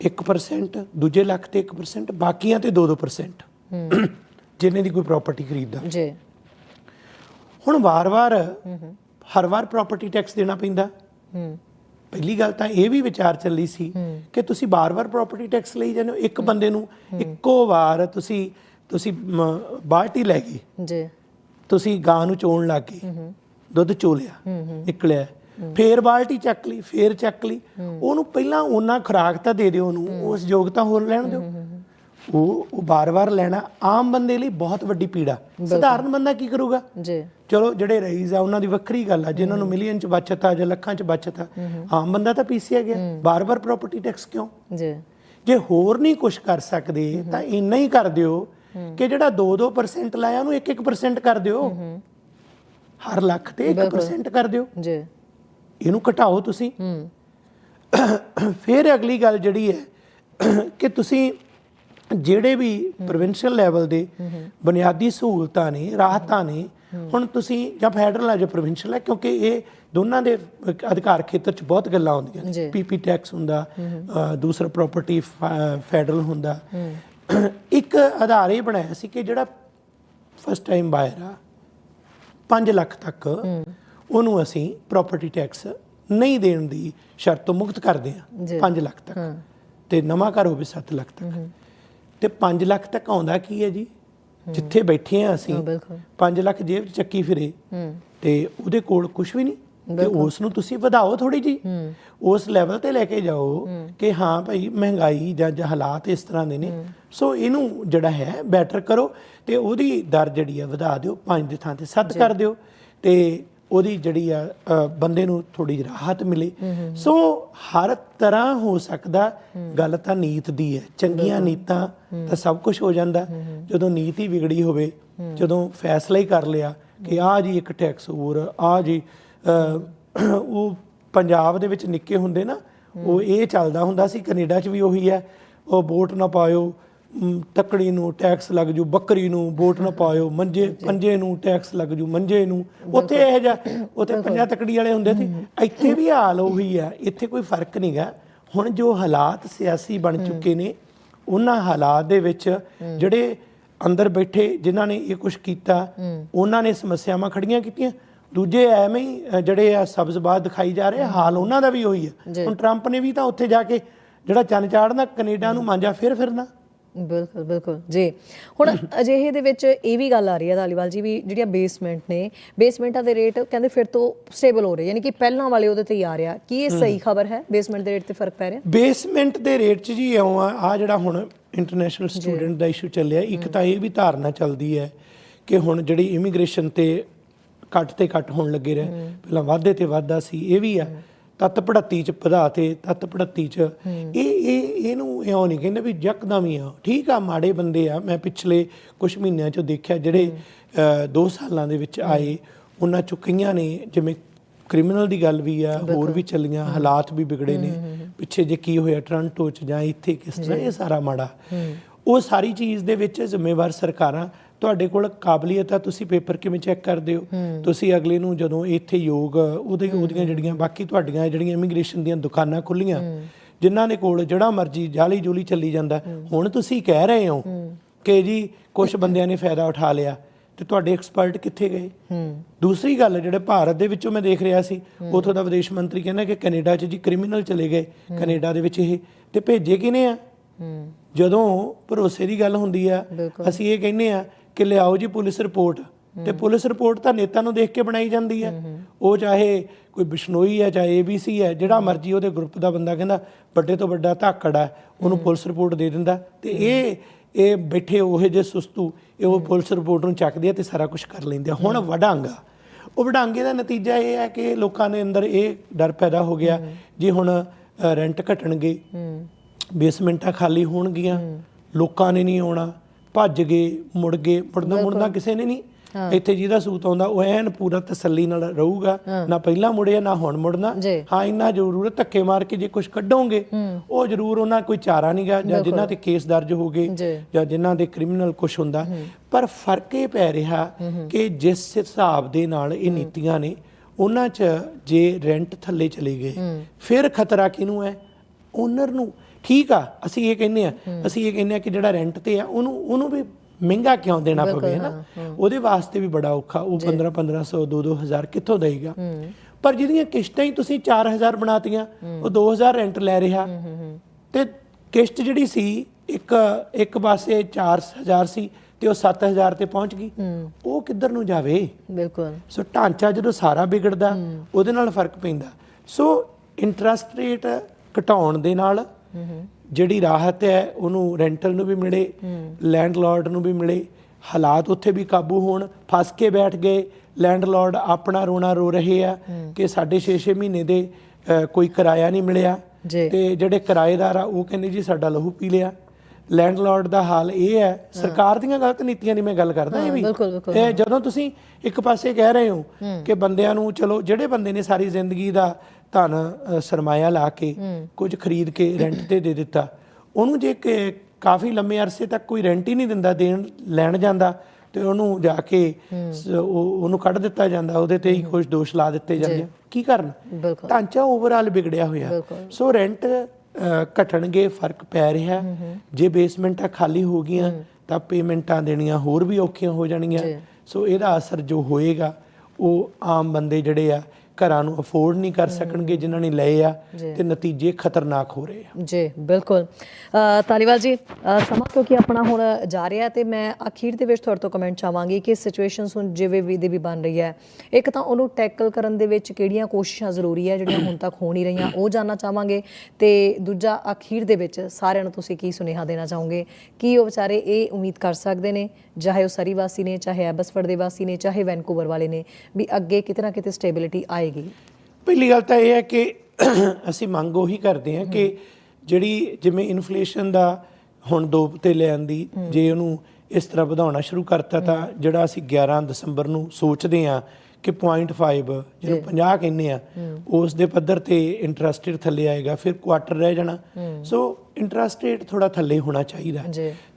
1% ਦੂਜੇ ਲੱਖ ਤੇ 1% ਬਾਕੀਆਂ ਤੇ 2-2% ਜਿੰਨੇ ਦੀ ਕੋਈ ਪ੍ਰਾਪਰਟੀ ਖਰੀਦਦਾ। ਜੀ। ਹੁਣ ਵਾਰ-ਵਾਰ ਹਰ ਵਾਰ ਪ੍ਰਾਪਰਟੀ ਟੈਕਸ ਦੇਣਾ ਪੈਂਦਾ। ਪਹਿਲੀ ਗੱਲ ਤਾਂ ਇਹ ਵੀ ਵਿਚਾਰ ਚੱਲੀ ਸੀ ਕਿ ਤੁਸੀਂ ਬਾਰ-ਬਾਰ ਪ੍ਰਾਪਰਟੀ ਟੈਕਸ ਲਈ ਜਾਂਦੇ ਹੋ ਇੱਕ ਬੰਦੇ ਨੂੰ ਇੱਕੋ ਵਾਰ ਤੁਸੀਂ ਤੁਸੀਂ ਬਾਲਟੀ ਲੈ ਗਏ ਜੀ। ਤੁਸੀਂ ਗਾਂ ਨੂੰ ਚੋਣ ਲੱਗ ਗਏ। ਦੁੱਧ ਚੋਲਿਆ ਨਿਕਲਿਆ। ਫੇਰ ਬਾਲਟੀ ਚੱਕ ਲਈ ਫੇਰ ਚੱਕ ਲਈ। ਉਹਨੂੰ ਪਹਿਲਾਂ ਉਹਨਾਂ ਖੁਰਾਕ ਤਾਂ ਦੇ ਦਿਓ ਉਹਨੂੰ ਉਸ ਯੋਗਤਾ ਹੋਰ ਲੈਣ ਦਿਓ। ਉਹ ਉਹ ਬਾਰ-ਬਾਰ ਲੈਣਾ ਆਮ ਬੰਦੇ ਲਈ ਬਹੁਤ ਵੱਡੀ ਪੀੜਾ ਸਧਾਰਨ ਬੰਦਾ ਕੀ ਕਰੂਗਾ? ਜੀ। ਚਲੋ ਜਿਹੜੇ ਰਈਜ਼ ਆ ਉਹਨਾਂ ਦੀ ਵੱਖਰੀ ਗੱਲ ਆ ਜਿਨ੍ਹਾਂ ਨੂੰ ਮਿਲੀਅਨ ਚ ਬਚਤ ਆ ਜਾਂ ਲੱਖਾਂ ਚ ਬਚਤ ਆ ਆਮ ਬੰਦਾ ਤਾਂ ਪੀਸੀਆ ਗਿਆ। ਬਾਰ-ਬਾਰ ਪ੍ਰਾਪਰਟੀ ਟੈਕਸ ਕਿਉਂ? ਜੀ। ਜੇ ਹੋਰ ਨਹੀਂ ਕੁਝ ਕਰ ਸਕਦੇ ਤਾਂ ਇੰਨਾ ਹੀ ਕਰ ਦਿਓ ਕਿ ਜਿਹੜਾ 2-2% ਲਾਇਆ ਉਹਨੂੰ 1-1% ਕਰ ਦਿਓ। ਹਰ ਲੱਖ ਤੇ 1% ਕਰ ਦਿਓ। ਜੀ। ਇਹਨੂੰ ਘਟਾਓ ਤੁਸੀਂ। ਫਿਰ ਅਗਲੀ ਗੱਲ ਜਿਹੜੀ ਹੈ ਕਿ ਤੁਸੀਂ ਜਿਹੜੇ ਵੀ ਪ੍ਰੋਵਿੰਸ਼ੀਅਲ ਲੈਵਲ ਦੇ ਬੁਨਿਆਦੀ ਸਹੂਲਤਾਂ ਨੇ ਰਾਹਤਾਂ ਨੇ ਹੁਣ ਤੁਸੀਂ ਜਾਂ ਫੈਡਰਲ ਆ ਜਾਂ ਪ੍ਰੋਵਿੰਸ਼ੀਅਲ ਹੈ ਕਿਉਂਕਿ ਇਹ ਦੋਨਾਂ ਦੇ ਅਧਿਕਾਰ ਖੇਤਰ 'ਚ ਬਹੁਤ ਗੱਲਾਂ ਜੀ। ਨੇ। ਪੀਪੀ ਟੈਕਸ ਹੁੰਦਾ ਦੂਸਰਾ ਪ੍ਰਾਪਰਟੀ ਫੈਡਰਲ ਹੁੰਦਾ। ਇੱਕ ਆਧਾਰ ਇਹ ਬਣਾਇਆ ਸੀ ਕਿ ਜਿਹੜਾ ਫਸਟ ਟਾਈਮ ਬਾਇਰ ਆ 5 ਲੱਖ ਤੱਕ ਉਹਨੂੰ ਅਸੀਂ ਪ੍ਰਾਪਰਟੀ ਟੈਕਸ ਨਹੀਂ ਦੇਣ ਦੀ ਸ਼ਰਤ ਤੋਂ ਮੁਕਤ ਕਰਦੇ। ਹਾਂ। 5 ਲੱਖ ਤੱਕ। ਤੇ ਨਵਾਂ ਘਰ ਹੋਵੇ 7 ਲੱਖ ਤੱਕ। ਤੇ 5 ਲੱਖ ਤੱਕ ਆਉਂਦਾ ਕੀ ਹੈ ਜੀ? ਜਿੱਥੇ ਬੈਠੇ ਆ ਅਸੀਂ ਹਾਂ, ਬਿਲਕੁਲ। 5 ਲੱਖ ਜੇਬ 'ਚ ਚੱਕੀ ਫਿਰੇ। ਹੂੰ। ਤੇ ਉਹਦੇ ਕੋਲ ਕੁਝ ਵੀ ਨਹੀਂ। ਤੇ ਉਸ ਨੂੰ ਤੁਸੀਂ ਵਧਾਓ ਥੋੜੀ ਜੀ ਉਸ ਲੈਵਲ ਤੇ ਲੈ ਕੇ ਜਾਓ ਕਿ ਹਾਂ ਭਾਈ ਮਹਿੰਗਾਈ ਜਾਂ ਹਾਲਾਤ ਇਸ ਤਰ੍ਹਾਂ ਦੇ ਨੇ। ਸੋ ਇਹਨੂੰ ਜਿਹੜਾ ਹੈ ਬੈਟਰ ਕਰੋ ਤੇ ਉਹਦੀ ਦਰ ਜਿਹੜੀ ਆ ਵਧਾ ਦਿਓ। 5 ਦੀ ਥਾਂ ਤੇ 7 ਕਰ ਦਿਓ। ਤੇ ਉਹਦੀ ਜਿਹੜੀ ਆ ਬੰਦੇ ਨੂੰ ਥੋੜੀ ਰਾਹਤ ਮਿਲੇ। ਸੋ ਹਰ ਤਰ੍ਹਾਂ ਹੋ ਸਕਦਾ ਗੱਲ ਤਾਂ ਨੀਤ ਦੀ ਹੈ। ਚੰਗੀਆਂ ਨੀਤਾਂ ਤਾਂ ਸਭ ਕੁਝ ਹੋ ਜਾਂਦਾ। ਜਦੋਂ ਨੀਤ ਹੀ ਵਿਗੜੀ ਹੋਵੇ ਜਦੋਂ ਫੈਸਲਾ ਹੀ ਕਰ ਲਿਆ ਕਿ ਆ ਜੀ ਇੱਕ ਟੈਕਸ ਹੋਰ ਆ ਜੀ ਉਹ ਪੰਜਾਬ ਦੇ ਵਿੱਚ ਨਿੱਕੇ ਹੁੰਦੇ ਨਾ ਉਹ ਇਹ ਚੱਲਦਾ ਹੁੰਦਾ ਸੀ ਕੈਨੇਡਾ 'ਚ ਵੀ ਉਹੀ ਹੈ। ਉਹ ਵੋਟ ਨਾ ਪਾਇਓ ਤੱਕੜੀ ਨੂੰ ਟੈਕਸ ਲੱਗ ਜੂ ਬੱਕਰੀ ਨੂੰ ਵੋਟ ਨਾ ਪਾਇਓ ਮੰਜੇ ਪੰਜੇ ਨੂੰ ਟੈਕਸ ਲੱਗ ਜੂ ਮੰਜੇ ਨੂੰ। ਉੱਥੇ ਇਹ ਜਿਹਾ ਉੱਥੇ ਪੰਜਾ ਤੱਕੜੀ ਵਾਲੇ ਹੁੰਦੇ ਸੀ। ਇੱਥੇ ਵੀ ਹਾਲ ਉਹੀ ਆ ਇੱਥੇ ਕੋਈ ਫ਼ਰਕ ਨਹੀਂਗਾ ਹੁਣ ਜੋ ਹਾਲਾਤ ਸਿਆਸੀ ਬਣ ਚੁੱਕੇ ਨੇ ਉਹਨਾਂ ਹਾਲਾਤ ਦੇ ਵਿੱਚ ਜਿਹੜੇ ਅੰਦਰ ਬੈਠੇ ਜਿਨ੍ਹਾਂ ਨੇ ਇਹ ਕੁਝ ਕੀਤਾ ਉਹਨਾਂ ਨੇ ਸਮੱਸਿਆਵਾਂ ਖੜੀਆਂ ਕੀਤੀਆਂ। ਦੂਜੇ ਐਵੇਂ ਹੀ ਜਿਹੜੇ ਆ ਸਬਜ਼ਬਾਦ ਦਿਖਾਈ ਜਾ ਰਹੇ ਹਾਲ ਉਹਨਾਂ ਦਾ ਵੀ ਉਹੀ ਹੈ। ਹੁਣ ਟਰੰਪ ਨੇ ਵੀ ਤਾਂ ਉੱਥੇ ਜਾ ਕੇ ਜਿਹੜਾ ਚੰਨ ਚਾੜਨਾ ਕੈਨੇਡਾ ਨੂੰ ਮਾਂਜਾ ਫਿਰ ਫਿਰਨਾ। ਬਿਲਕੁਲ ਬਿਲਕੁਲ। ਜੀ। ਹੁਣ ਅਜਿਹੇ ਦੇ ਵਿੱਚ ਇਹ ਵੀ ਗੱਲ ਆ ਰਹੀ ਹੈ ਧਾਲੀਵਾਲ ਜੀ ਵੀ ਜਿਹੜੀਆਂ ਬੇਸਮੈਂਟ ਨੇ ਬੇਸਮੈਂਟਾਂ ਦੇ ਰੇਟ ਕਹਿੰਦੇ ਫਿਰ ਤੋਂ ਸਟੇਬਲ ਹੋ ਰਹੇ ਯਾਨੀ ਕਿ ਪਹਿਲਾਂ ਵਾਲੇ ਉਹਦੇ ਤੇ ਹੀ ਆ ਰਿਹਾ। ਕੀ ਇਹ ਸਹੀ ਖਬਰ ਹੈ? ਬੇਸਮੈਂਟ ਦੇ ਰੇਟ ਤੇ ਫ਼ਰਕ ਪੈ ਰਿਹਾ? ਬੇਸਮੈਂਟ ਦੇ ਰੇਟ 'ਚ ਜੀ ਇਉਂ ਆ ਆ ਜਿਹੜਾ ਹੁਣ ਇੰਟਰਨੈਸ਼ਨਲ ਸਟੂਡੈਂਟ ਦਾ ਇਸ਼ੂ ਚੱਲਿਆ ਇੱਕ ਤਾਂ ਇਹ ਵੀ ਧਾਰਨਾ ਚੱਲਦੀ ਹੈ ਕਿ ਹੁਣ ਜਿਹੜੀ ਇਮੀਗ੍ਰੇਸ਼ਨ ਤੇ ਘੱਟ ਤੇ ਘੱਟ ਹੋਣ ਲੱਗੇ ਰਹੇ ਪਹਿਲਾਂ ਵਾਧੇ ਤੇ ਵਾਧਾ ਸੀ ਇਹ ਵੀ ਆ। ਤਤ ਪੜਤੀ ਚ ਵਧਾ ਤੇ ਤਤ ਪੜਤੀ ਚ। ਇਹ ਇਹ ਇਹਨੂੰ ਇਉਂ ਨਹੀਂ ਕਹਿੰਦੇ ਵੀ ਯਕਦਮ ਹੀ ਆ। ਠੀਕ ਆ ਮਾੜੇ ਬੰਦੇ ਆ। ਮੈਂ ਪਿਛਲੇ ਕੁਝ ਮਹੀਨਿਆਂ ਚ ਦੇਖਿਆ ਜਿਹੜੇ 2 ਸਾਲਾਂ ਦੇ ਵਿੱਚ ਆਏ ਉਹਨਾਂ ਚੋਂ ਕਈਆਂ ਨੇ ਜਿਵੇਂ ਕ੍ਰਿਮੀਨਲ ਦੀ ਗੱਲ ਵੀ ਆ ਹੋਰ ਵੀ ਚੱਲੀਆਂ ਹਾਲਾਤ ਵੀ ਵਿਗੜੇ ਨੇ। ਪਿੱਛੇ ਜੇ ਕੀ ਹੋਇਆ ਟ੍ਰਾਂਟੋ ਚ ਜਾਂ ਇੱਥੇ ਕਿਸ ਤਰ੍ਹਾਂ ਇਹ ਸਾਰਾ ਮਾੜਾ। ਉਹ ਸਾਰੀ ਚੀਜ਼ ਦੇ ਵਿੱਚ ਜ਼ਿੰਮੇਵਾਰ ਸਰਕਾਰਾਂ ਤੁਹਾਡੇ ਕੋਲ ਕਾਬਲੀਅਤ ਆ ਤੁਸੀਂ ਪੇਪਰ ਕਿਵੇਂ ਚੈੱਕ ਕਰਦੇ ਹੋ? ਤੁਸੀਂ ਅਗਲੇ ਨੂੰ ਜਦੋਂ ਇੱਥੇ ਯੋਗ ਉਹਦੇ ਉਹਦੀਆਂ ਜਿਹੜੀਆਂ ਬਾਕੀ ਤੁਹਾਡੀਆਂ ਜਿਹੜੀਆਂ ਇਮੀਗ੍ਰੇਸ਼ਨ ਦੀਆਂ ਦੁਕਾਨਾਂ ਖੁੱਲੀਆਂ ਜਿਨ੍ਹਾਂ ਦੇ ਕੋਲ ਜਿਹੜਾ ਮਰਜ਼ੀ ਜਾਲੀ ਜੂਲੀ ਚੱਲੀ ਜਾਂਦਾ ਹੁਣ ਤੁਸੀਂ ਕਹਿ ਰਹੇ ਹੋ ਕਿ ਜੀ ਕੁਝ ਬੰਦਿਆਂ ਨੇ ਫਾਇਦਾ ਉਠਾ ਲਿਆ ਤੇ ਤੁਹਾਡੇ ਐਕਸਪਰਟ ਕਿੱਥੇ ਗਏ? ਦੂਸਰੀ ਗੱਲ ਜਿਹੜੇ ਭਾਰਤ ਦੇ ਵਿੱਚੋਂ ਮੈਂ ਦੇਖ ਰਿਹਾ ਸੀ ਉਥੋਂ ਦਾ ਵਿਦੇਸ਼ ਮੰਤਰੀ ਕਹਿੰਦਾ ਕਿ ਕੈਨੇਡਾ 'ਚ ਜੀ ਕ੍ਰਿਮੀਨਲ ਚਲੇ ਗਏ ਕੈਨੇਡਾ ਦੇ ਵਿੱਚ ਇਹ ਤੇ ਭੇਜੇ ਕਿਨੇ ਆ? ਜਦੋਂ ਭਰੋਸੇ ਦੀ ਗੱਲ ਹੁੰਦੀ ਆ ਅਸੀਂ ਇਹ ਕਹਿੰਦੇ ਆ ਕਿ ਲਿਆਓ ਜੀ ਪੁਲਿਸ ਰਿਪੋਰਟ। ਤੇ ਪੁਲਿਸ ਰਿਪੋਰਟ ਤਾਂ ਨੇਤਾ ਨੂੰ ਦੇਖ ਕੇ ਬਣਾਈ ਜਾਂਦੀ ਹੈ। ਉਹ ਚਾਹੇ ਕੋਈ ਬਿਸ਼ਨੋਈ ਹੈ ਚਾਹੇ ਏਬੀਸੀ ਹੈ ਜਿਹੜਾ ਮਰਜ਼ੀ ਉਹਦੇ ਗਰੁੱਪ ਦਾ ਬੰਦਾ ਕਹਿੰਦਾ ਵੱਡੇ ਤੋਂ ਵੱਡਾ ਧਾਕੜ ਹੈ ਉਹਨੂੰ ਪੁਲਿਸ ਰਿਪੋਰਟ ਦੇ ਦਿੰਦਾ। ਤੇ ਇਹ ਇਹ ਬੈਠੇ ਉਹੇ ਜੇ ਸੁਸਤੂ ਇਹ ਉਹ ਪੁਲਿਸ ਰਿਪੋਰਟ ਨੂੰ ਚੱਕਦੇ ਆ ਤੇ ਸਾਰਾ ਕੁਝ ਕਰ ਲੈਂਦੇ ਆ। ਹੁਣ ਵਡਾਂਗਾ। ਉਹ ਵਡਾਂਗੇ ਦਾ ਨਤੀਜਾ ਇਹ ਹੈ ਕਿ ਲੋਕਾਂ ਦੇ ਅੰਦਰ ਇਹ ਡਰ ਪੈਦਾ ਹੋ ਗਿਆ ਜੇ ਹੁਣ ਰੈਂਟ ਘਟਣਗੇ ਬੇਸਮੈਂਟਾਂ ਖਾਲੀ ਹੋਣਗੀਆਂ ਲੋਕਾਂ ਨੇ ਨਹੀਂ ਆਉਣਾ ਭੱਜ ਗਏ ਮੁੜ ਗਏ ਮੁੜਨਾ ਮੁੜਨਾ ਕਿਸੇ ਨੇ ਨਹੀਂ। ਇੱਥੇ ਜਿਹਦਾ ਸੂਤ ਆਉਂਦਾ ਉਹ ਐਨ ਪੂਰਾ ਤਸੱਲੀ ਨਾਲ ਰਹੂਗਾ। ਨਾ ਪਹਿਲਾਂ ਮੁੜਿਆ ਨਾ ਹੁਣ ਮੁੜਨਾ। ਹਾਂ ਇੰਨਾ ਜ਼ਰੂਰ ਧੱਕੇ ਮਾਰ ਕੇ ਜੇ ਕੁਝ ਕੱਢੋਗੇ ਉਹ ਜ਼ਰੂਰ ਉਹਨਾਂ ਕੋਈ ਚਾਰਾ ਨਹੀਂਗਾ ਜਾਂ ਜਿਨ੍ਹਾਂ ਤੇ ਕੇਸ ਦਰਜ ਹੋ ਗਏ ਜੀ। ਜਿਨ੍ਹਾਂ ਦੇ ਕ੍ਰਿਮੀਨਲ ਕੁਝ ਹੁੰਦਾ। ਪਰ ਫ਼ਰਕ ਇਹ ਪੈ ਰਿਹਾ ਕਿ ਜਿਸ ਹਿਸਾਬ ਦੇ ਨਾਲ ਇਹ ਨੀਤੀਆਂ ਨੇ ਉਹਨਾਂ 'ਚ ਜੇ ਰੈਂਟ ਥੱਲੇ ਚਲੇ ਗਏ ਫਿਰ ਖਤਰਾ ਕਿਹਨੂੰ ਹੈ? ਓਨਰ ਨੂੰ। ਠੀਕ ਆ ਅਸੀਂ ਇਹ ਕਹਿੰਦੇ ਆ ਅਸੀਂ ਇਹ ਕਹਿੰਦੇ ਆ ਕਿ ਜਿਹੜਾ ਰੈਂਟ ਤੇ ਆ ਉਹਨੂੰ ਉਹਨੂੰ ਵੀ ਮਹਿੰਗਾ ਕਿਉਂ ਦੇਣਾ ਪਵੇ ਨਾ ਉਹਦੇ ਵਾਸਤੇ ਵੀ ਬੜਾ ਔਖਾ ਉਹ 15 1500 2 2000 ਕਿੱਥੋਂ ਦੇਏਗਾ? ਪਰ ਜਿਹਦੀਆਂ ਕਿਸ਼ਤਾਂ ਹੀ ਤੁਸੀਂ 4000 ਬਣਾਤੀਆਂ ਉਹ 2000 ਰੈਂਟ ਲੈ ਰਿਹਾ। ਤੇ ਕਿਸ਼ਤ ਜਿਹੜੀ ਸੀ ਇੱਕ ਇੱਕ ਪਾਸੇ 4000 ਸੀ ਤੇ ਉਹ 7000 ਤੇ ਪਹੁੰਚ ਗਈ। ਉਹ ਕਿੱਧਰ ਨੂੰ ਜਾਵੇ? ਬਿਲਕੁਲ। ਸੋ ਢਾਂਚਾ ਜਦੋਂ ਸਾਰਾ ਵਿਗੜਦਾ ਉਹਦੇ ਨਾਲ ਫ਼ਰਕ ਪੈਂਦਾ। ਸੋ ਇੰਟਰਸਟ ਰੇਟ ਘਟਾਉਣ ਦੇ ਨਾਲ ਜਿਹੜੀ ਰਾਹਤ ਹੈ ਉਹਨੂੰ ਰੈਂਟਲ ਨੂੰ ਵੀ ਮਿਲੇ ਲੈਂਡਲਾਰਡ ਨੂੰ ਵੀ ਮਿਲੇ। ਹਾਲਾਤ ਉੱਥੇ ਵੀ ਕਾਬੂ ਹੋਣ। ਫਸ ਕੇ ਬੈਠ ਗਏ। ਲੈਂਡਲਾਰਡ ਆਪਣਾ ਰੋਣਾ ਰੋ ਰਹੇ ਆ ਕਿ ਸਾਡੇ 6-6 ਮਹੀਨੇ ਦੇ ਕੋਈ ਕਿਰਾਇਆ ਨਹੀਂ ਮਿਲਿਆ। ਤੇ ਜਿਹੜੇ ਕਿਰਾਏਦਾਰ ਆ ਉਹ ਕਹਿੰਦੇ ਜੀ ਸਾਡਾ ਲਹੂ ਪੀ ਲਿਆ। ਲੈਂਡਲਾਰਡ ਦਾ ਹਾਲ ਇਹ ਹੈ ਸਰਕਾਰ ਦੀਆਂ ਗਲਤ ਨੀਤੀਆਂ ਦੀ ਮੈਂ ਗੱਲ ਕਰਦਾ ਇਹ ਵੀ। ਇਹ ਜਦੋਂ ਤੁਸੀਂ ਇੱਕ ਪਾਸੇ ਕਹਿ ਰਹੇ ਹੋ। ਕਿ ਬੰਦਿਆਂ ਨੂੰ ਚਲੋ ਜਿਹੜੇ ਬੰਦੇ ਨੇ ਸਾਰੀ ਜ਼ਿੰਦਗੀ ਦਾ ਧਨ ਸਰਮਾਇਆ ਲਾ ਕੇ ਕੁਝ ਖਰੀਦ ਕੇ ਰੈਂਟ ਤੇ ਦੇ ਦਿੱਤਾ। ਉਹਨੂੰ ਜੇ ਕਿ ਕਾਫੀ ਲੰਮੇ ਅਰਸੇ ਤੱਕ ਕੋਈ ਰੈਂਟ ਹੀ ਨਹੀਂ ਦਿੰਦਾ ਦੇਣ ਲੈਣ ਜਾਂਦਾ ਤੇ ਉਹਨੂੰ ਜਾ ਕੇ ਉਹਨੂੰ ਕੱਢ ਦਿੱਤਾ ਜਾਂਦਾ ਉਹਦੇ ਤੇ ਹੀ ਕੁਝ ਦੋਸ਼ ਲਾ ਦਿੱਤੇ ਜਾਂਦੇ। ਕੀ ਕਰਨ? ਢਾਂਚਾ ਓਵਰਆਲ ਵਿਗੜਿਆ ਹੋਇਆ। ਸੋ ਰੈਂਟ ਘਟਣਗੇ ਫ਼ਰਕ ਪੈ ਰਿਹਾ। ਜੇ ਬੇਸਮੈਂਟਾਂ ਖਾਲੀ ਹੋ ਗਈਆਂ ਤਾਂ ਪੇਮੈਂਟਾਂ ਦੇਣੀਆਂ ਹੋਰ ਵੀ ਔਖੀਆਂ ਹੋ ਜਾਣਗੀਆਂ। ਸੋ ਇਹਦਾ ਅਸਰ ਜੋ ਹੋਏਗਾ ਉਹ ਆਮ ਬੰਦੇ ਜਿਹੜੇ ਆ ਘਰਾਂ ਨੂੰ ਅਫੋਰਡ ਨਹੀਂ ਕਰ ਸਕਣਗੇ ਜਿਨ੍ਹਾਂ ਨੇ ਲਏ ਆ ਤੇ ਨਤੀਜੇ ਖਤਰਨਾਕ ਹੋ ਰਹੇ ਆ। ਜੀ ਬਿਲਕੁਲ। ਤਾਲੀਵਾਲ ਜੀ ਸਮਾਂ ਕਿਉਂਕਿ ਆਪਣਾ ਹੁਣ ਜਾ ਰਿਹਾ ਤੇ ਮੈਂ ਅਖੀਰ ਦੇ ਵਿੱਚ ਤੁਹਾਡੇ ਤੋਂ ਕਮੈਂਟ ਚਾਹਾਂਗੀ ਕਿ ਸਿਚੁਏਸ਼ਨਸ ਹੁਣ ਜਿਵੇਂ ਵੀ ਦੀ ਵੀ ਬਣ ਰਹੀ ਹੈ ਇੱਕ ਤਾਂ ਉਹਨੂੰ ਟੈਕਲ ਕਰਨ ਦੇ ਵਿੱਚ ਕਿਹੜੀਆਂ ਕੋਸ਼ਿਸ਼ਾਂ ਜ਼ਰੂਰੀ ਹੈ ਜਿਹੜੀਆਂ ਹੁਣ ਤੱਕ ਹੋ ਨਹੀਂ ਰਹੀਆਂ ਉਹ ਜਾਨਣਾ ਚਾਹਾਂਗੇ ਤੇ ਦੂਜਾ ਅਖੀਰ ਦੇ ਵਿੱਚ ਸਾਰਿਆਂ ਨੂੰ ਤੁਸੀਂ ਕੀ ਸੁਨੇਹਾ ਦੇਣਾ ਚਾਹੋਗੇ ਕੀ ਉਹ ਵਿਚਾਰੇ ਇਹ ਉਮੀਦ ਕਰ ਸਕਦੇ ਨੇ ਚਾਹੇ ਉਹ ਸਰੀ ਵਾਸੀ ਨੇ ਚਾਹੇ ਐਬਸਫਰਡ ਦੇ ਵਾਸੀ ਨੇ ਚਾਹੇ ਵੈਨਕੂਵਰ ਵਾਲੇ ਨੇ ਵੀ ਅੱਗੇ ਕਿਤੇ ਨਾ ਕਿਤੇ ਸਟੇਬਿਲਿਟੀ ਆਏਗੀ। ਪਹਿਲੀ ਗੱਲ ਤਾਂ ਇਹ ਹੈ ਕਿ ਅਸੀਂ ਮੰਗ ਉਹੀ ਕਰਦੇ ਹਾਂ ਕਿ ਜਿਹੜੀ ਜਿਵੇਂ ਇਨਫਲੇਸ਼ਨ ਦਾ ਹੁਣ ਦੋ ਤੇ ਲੈਣ ਦੀ ਜੇ ਉਹਨੂੰ ਇਸ ਤਰ੍ਹਾਂ ਵਧਾਉਣਾ ਸ਼ੁਰੂ ਕਰਤਾ ਤਾਂ ਜਿਹੜਾ ਅਸੀਂ 11 ਦਸੰਬਰ ਨੂੰ ਸੋਚਦੇ ਹਾਂ ਕਿ 0.5 ਜਿਹਨੂੰ 50 ਕਹਿੰਦੇ ਆ ਉਸ ਦੇ ਪੱਧਰ ਤੇ ਇੰਟਰਸਟ ਰੇਟ ਥੱਲੇ ਆਏਗਾ ਫਿਰ ਕੁਆਟਰ ਰਹਿ ਜਾਣਾ। ਸੋ ਇੰਟਰਸਟ ਰੇਟ ਥੋੜਾ ਥੱਲੇ ਹੋਣਾ ਚਾਹੀਦਾ।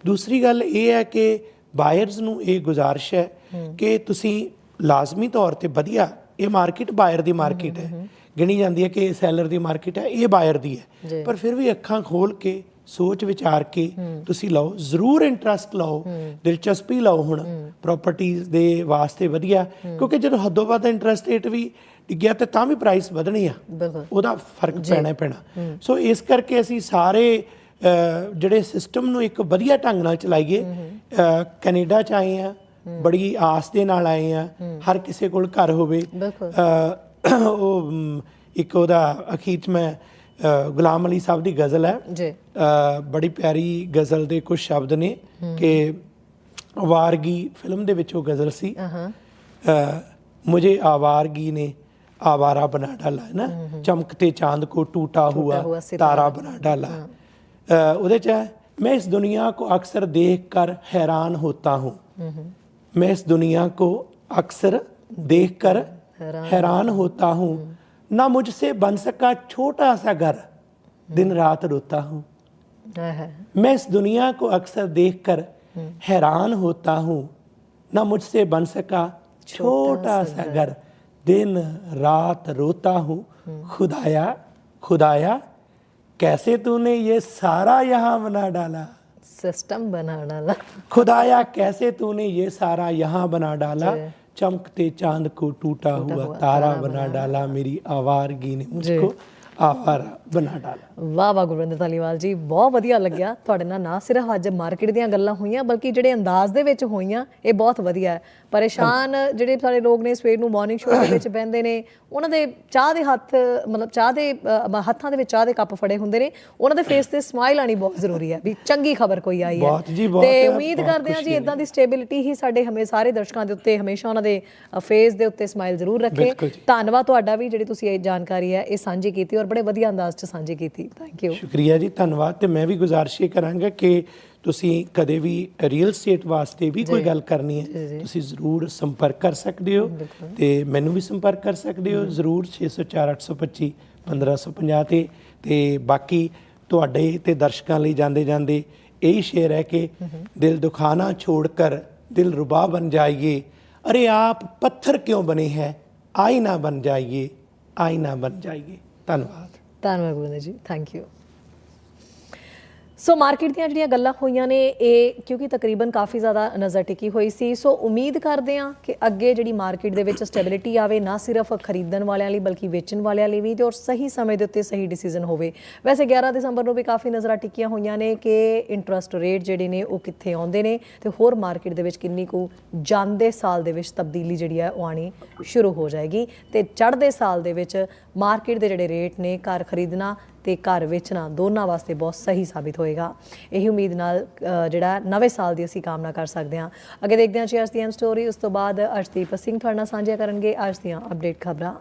ਦੂਸਰੀ ਗੱਲ ਇਹ ਹੈ ਕਿ ਬਾਇਰਸ ਨੂੰ ਇਹ ਗੁਜ਼ਾਰਿਸ਼ ਹੈ ਕਿ ਤੁਸੀਂ ਲਾਜ਼ਮੀ ਤੌਰ ਤੇ ਵਧੀਆ ਇਹ ਮਾਰਕੀਟ ਬਾਇਰ ਦੀ ਮਾਰਕੀਟ ਹੈ ਗਿਣੀ ਜਾਂਦੀ ਹੈ ਕਿ ਸੈਲਰ ਦੀ ਮਾਰਕੀਟ ਹੈ ਇਹ ਬਾਇਰ ਦੀ। ਹੈ। ਪਰ ਫਿਰ ਵੀ ਅੱਖਾਂ ਖੋਲ ਕੇ ਸੋਚ ਵਿਚਾਰ ਕੇ ਤੁਸੀਂ ਲਓ ਜ਼ਰੂਰ ਇੰਟਰਸਟ ਲਓ ਦਿਲਚਸਪੀ ਲਓ ਹੁਣ ਪ੍ਰਾਪਰਟੀਆਂ ਦੇ ਵਾਸਤੇ ਵਧੀਆ ਕਿਉਂਕਿ ਜਦੋਂ ਹੱਦੋਂ ਵੱਧ ਇੰਟਰਸਟ ਰੇਟ ਵੀ ਡਿੱਗਿਆ ਤੇ ਤਾਂ ਵੀ ਪ੍ਰਾਈਸ ਵਧਣੀ ਆ। ਉਹਦਾ ਫ਼ਰਕ ਪੈਣਾ ਪੈਣਾ। ਸੋ ਇਸ ਕਰਕੇ ਅਸੀਂ ਸਾਰੇ ਜਿਹੜੇ ਸਿਸਟਮ ਨੂੰ ਇੱਕ ਵਧੀਆ ਢੰਗ ਨਾਲ ਚਲਾਈਏ ਕੈਨੇਡਾ ਚ ਆਏ ਆ ਬੜੀ ਆਸ ਦੇ ਨਾਲ ਆਏ ਆ ਹਰ ਕਿਸੇ ਕੋਲ ਘਰ ਹੋਵੇ। ਉਹ ਇੱਕ ਉਹਦਾ ਅਖੀਤ ਮੈਂ ਗੁਲਾਮ ਅਲੀ ਸਾਹਿਬ ਦੀ ਗਜ਼ਲ ਹੈ। ਬੜੀ ਪਿਆਰੀ ਗਜ਼ਲ ਦੇ ਕੁਝ ਸ਼ਬਦ ਨੇ ਕਿ ਆਵਾਰਗੀ ਫਿਲਮ ਦੇ ਵਿੱਚ ਉਹ ਗਜ਼ਲ ਸੀ। ਮੁਝੇ ਆਵਾਰਗੀ ਨੇ ਆਵਾਰਾ ਬਣਾ ਡਾਲਾ ਹੈ ਨਾ? ਚਮਕਤੇ ਚਾਂਦ ਕੋ ਟੂਟਾ ਹੁਆ ਤਾਰਾ ਬਣਾ ਡਾਲਾ। तारा बना डाला अ, ਉਹਦੇ ਚ ਹੈ, मैं इस दुनिया को अक्सर देख कर हैरान होता हूँ मैं इस दुनिया को अक्सर देख कर हैरान होता हूँ ना मुझसे बन सका छोटा सा घर दिन रात रोता हूँ ਹੈ ਹੈ मैं इस दुनिया को अक्सर देखकर हैरान होता हूँ न मुझसे बन सका छोटा सा घर दिन रात रोता हूँ खुदाया खुदाया कैसे तूने ये सारा यहाँ बना डाला सिस्टम बना डाला खुदाया कैसे तूने ये सारा यहाँ बना डाला चमकते चांद को टूटा हुआ तारा बना डाला मेरी आवारगी ने मुझको ਆਫਰ ਬਣਾ ਡਾਲਾ। ਵਾਹ ਵਾਹ ਗੁਰਵਿੰਦਰ ਧਾਲੀਵਾਲ ਜੀ ਬਹੁਤ ਵਧੀਆ ਲੱਗਿਆ। ਤੁਹਾਡੇ ਨਾਲ ਨਾ ਸਿਰਫ ਅੱਜ ਮਾਰਕੀਟ ਦੀਆਂ ਗੱਲਾਂ ਹੋਈਆਂ ਬਲਕਿ ਜਿਹੜੇ ਅੰਦਾਜ਼ ਦੇ ਵਿੱਚ ਹੋਈਆਂ ਇਹ ਬਹੁਤ ਵਧੀਆ ਹੈ। ਪਰੇਸ਼ਾਨ ਜਿਹੜੇ ਸਾਡੇ ਲੋਕ ਨੇ ਸਵੇਰ ਨੂੰ ਮਾਰਨਿੰਗ ਸ਼ੋਅ ਦੇ ਵਿੱਚ ਬੈੰਦੇ ਨੇ ਉਹਨਾਂ ਦੇ ਚਾਹ ਦੇ ਹੱਥ ਮਤਲਬ ਚਾਹ ਦੇ ਹੱਥਾਂ ਦੇ ਵਿੱਚ ਚਾਹ ਦੇ ਕੱਪ ਫੜੇ ਹੁੰਦੇ ਨੇ। ਉਹਨਾਂ ਦੇ ਫੇਸ ਤੇ ਸਮਾਈਲ ਆਣੀ ਬਹੁਤ ਜ਼ਰੂਰੀ ਹੈ ਵੀ ਚੰਗੀ ਖਬਰ ਕੋਈ ਆਈ ਹੈ। ਤੇ ਉਮੀਦ ਕਰਦੇ ਹਾਂ ਜੀ ਇਦਾਂ ਦੀ ਸਟੇਬਿਲਿਟੀ ਹੀ ਸਾਡੇ ਹਮੇ ਸਾਰੇ ਦਰਸ਼ਕਾਂ ਦੇ ਉੱਤੇ ਹਮੇਸ਼ਾ ਉਹਨਾਂ ਦੇ ਫੇਸ ਦੇ ਉੱਤੇ ਸਮਾਈਲ ਜ਼ਰੂਰ ਰੱਖੇ। ਧੰਨਵਾਦ ਤੁਹਾਡਾ ਵੀ ਜਿਹੜੀ ਤੁਸੀਂ ਇਹ ਜਾਣਕਾਰੀ ਹੈ ਇਹ ਸਾਂਝੀ ਕੀਤੀ ਔਰ ਬੜੇ ਵਧੀਆ ਅੰਦਾਜ਼ 'ਚ ਸਾਂਝੀ ਕੀਤੀ ਥੈਂਕ ਯੂ ਸ਼ੁਕਰੀਆ ਜੀ ਧੰਨਵਾਦ ਤੇ ਮੈਂ ਵੀ ਗੁਜ਼ਾਰਿਸ਼ ਇਹ ਕਰਾਂਗਾ ਕਿ ਤੁਸੀਂ ਕਦੇ ਵੀ ਰੀਅਲ ਸਟੇਟ ਵਾਸਤੇ ਵੀ ਕੋਈ ਗੱਲ ਕਰਨੀ ਹੈ ਤੁਸੀਂ ਜ਼ਰੂਰ ਸੰਪਰਕ ਕਰ ਸਕਦੇ ਹੋ ਤੇ ਮੈਨੂੰ ਵੀ ਸੰਪਰਕ ਕਰ ਸਕਦੇ ਹੋ ਜ਼ਰੂਰ 604 825 1550 ਤੇ ਤੇ ਬਾਕੀ ਤੁਹਾਡੇ ਤੇ ਦਰਸ਼ਕਾਂ ਲਈ ਜਾਂਦੇ ਜਾਂਦੇ ਇਹੀ ਸ਼ੇਰ ਹੈ ਕਿ ਦਿਲ ਦੁਖਾਨਾ छोड़ कर दिल रुबा बन जाइए अरे आप पत्थर क्यों बने हैं आईना बन जाइए आईना बन जाइए ਧੰਨਵਾਦ। ਧੰਨਵਾਦ ਗੁਰਿੰਦਰ ਜੀ ਥੈਂਕ ਯੂ ਸੋ ਮਾਰਕੀਟ ਦੀਆਂ ਜਿਹੜੀਆਂ ਗੱਲਾਂ ਹੋਈਆਂ ਨੇ, ਇਹ ਕਿਉਂਕਿ ਤਕਰੀਬਨ ਕਾਫੀ ਜ਼ਿਆਦਾ ਨਜ਼ਰ ਟਿਕੀ ਹੋਈ ਸੀ। ਸੋ ਉਮੀਦ ਕਰਦੇ ਹਾਂ ਕਿ ਅੱਗੇ ਜਿਹੜੀ ਮਾਰਕੀਟ ਦੇ ਵਿੱਚ ਸਟੈਬਿਲਿਟੀ ਆਵੇ, ਨਾ ਸਿਰਫ ਖਰੀਦਣ ਵਾਲਿਆਂ ਲਈ, ਬਲਕਿ ਵੇਚਣ ਵਾਲਿਆਂ ਲਈ ਵੀ, ਤੇ ਔਰ ਸਹੀ ਸਮੇਂ ਦੇ ਉੱਤੇ ਸਹੀ ਡਿਸੀਜਨ ਹੋਵੇ। ਵੈਸੇ 11 ਦਸੰਬਰ ਨੂੰ ਵੀ ਕਾਫੀ ਨਜ਼ਰਾਂ ਟਿਕੀਆਂ ਹੋਈਆਂ ਨੇ ਕਿ ਇੰਟਰਸਟ ਰੇਟ ਜਿਹੜੇ ਨੇ, ਉਹ ਕਿੱਥੇ ਆਉਂਦੇ ਨੇ, ਤੇ ਹੋਰ ਮਾਰਕੀਟ ਦੇ ਵਿੱਚ ਕਿੰਨੀ ਕੁ ਜਾਂਦੇ ਸਾਲ ਦੇ ਵਿੱਚ ਤਬਦੀਲੀ ਜਿਹੜੀ ਹੈ ਉਹ ਆਣੀ ਸ਼ੁਰੂ ਹੋ ਜਾਏਗੀ। ਤੇ ਚੜ੍ਹਦੇ ਸਾਲ ਦੇ ਵਿੱਚ ਮਾਰਕੀਟ ਦੇ ਜਿਹੜੇ ਰੇਟ ਨੇ ਘਰ ਖਰੀਦਣਾ ਤੇ ਘਰ ਵੇਚਣਾ ਦੋਨਾਂ ਵਾਸਤੇ ਬਹੁਤ ਸਹੀ ਸਾਬਿਤ ਹੋਏਗਾ। ਇਹੀ ਉਮੀਦ ਨਾਲ ਜਿਹੜਾ ਨਵੇਂ ਸਾਲ ਦੀ ਅਸੀਂ ਕਾਮਨਾ ਕਰ ਸਕਦੇ ਹਾਂ। ਅੱਗੇ ਦੇਖਦੇ ਹਾਂ ਚੀਅਰਸ ਦੀ ਐਮ ਸਟੋਰੀ ਉਸ ਤੋਂ ਬਾਅਦ ਅਰਸ਼ਦੀਪ ਸਿੰਘ ਤੁਹਾਡੇ ਨਾਲ ਸਾਂਝੀਆਂ ਕਰਨਗੇ। ਅੱਜ ਦੀਆਂ ਅਪਡੇਟ ਖਬਰਾਂ।